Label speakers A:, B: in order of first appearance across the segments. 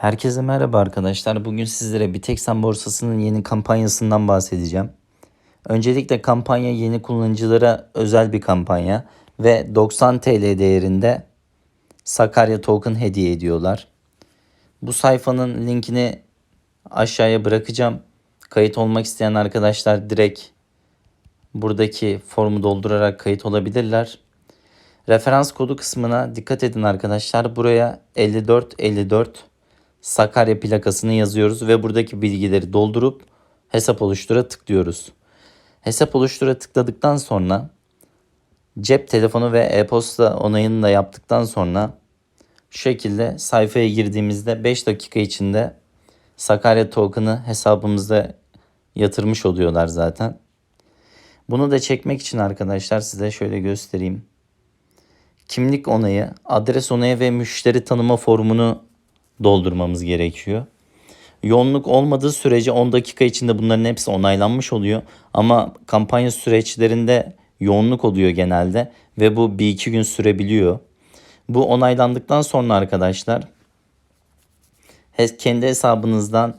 A: Herkese merhaba arkadaşlar. Bugün sizlere Bitexen borsasının yeni kampanyasından bahsedeceğim. Öncelikle kampanya yeni kullanıcılara özel bir kampanya ve 90 TL değerinde Sakarya Token hediye ediyorlar. Bu sayfanın linkini aşağıya bırakacağım. Kayıt olmak isteyen arkadaşlar direkt buradaki formu doldurarak kayıt olabilirler. Referans kodu kısmına dikkat edin arkadaşlar. Buraya 5454 Sakarya plakasını yazıyoruz ve buradaki bilgileri doldurup hesap oluştura tıklıyoruz. Hesap oluştura tıkladıktan sonra cep telefonu ve e-posta onayını da yaptıktan sonra şu şekilde sayfaya girdiğimizde 5 dakika içinde Sakarya token'ı hesabımızda yatırmış oluyorlar zaten. Bunu da çekmek için arkadaşlar size şöyle göstereyim. Kimlik onayı, adres onayı ve müşteri tanıma formunu doldurmamız gerekiyor. Yoğunluk olmadığı sürece 10 dakika içinde bunların hepsi onaylanmış oluyor. Ama kampanya süreçlerinde yoğunluk oluyor genelde ve bu bir iki gün sürebiliyor. Bu onaylandıktan sonra arkadaşlar kendi hesabınızdan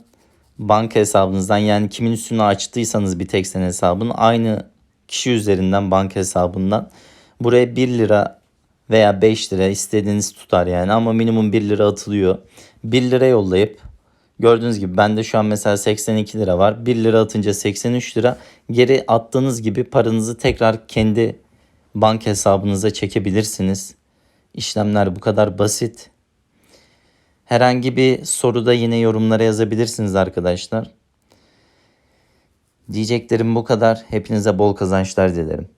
A: banka hesabınızdan yani kimin üstüne açtıysanız bir tek sen hesabını aynı kişi üzerinden banka hesabından buraya 1 lira veya 5 lira istediğiniz tutar yani ama minimum 1 lira atılıyor. 1 lira yollayıp gördüğünüz gibi bende şu an mesela 82 lira var. 1 lira atınca 83 lira. Geri attığınız gibi paranızı tekrar kendi bank hesabınıza çekebilirsiniz. İşlemler bu kadar basit. Herhangi bir soruda yine yorumlara yazabilirsiniz arkadaşlar. Diyeceklerim bu kadar. Hepinize bol kazançlar dilerim.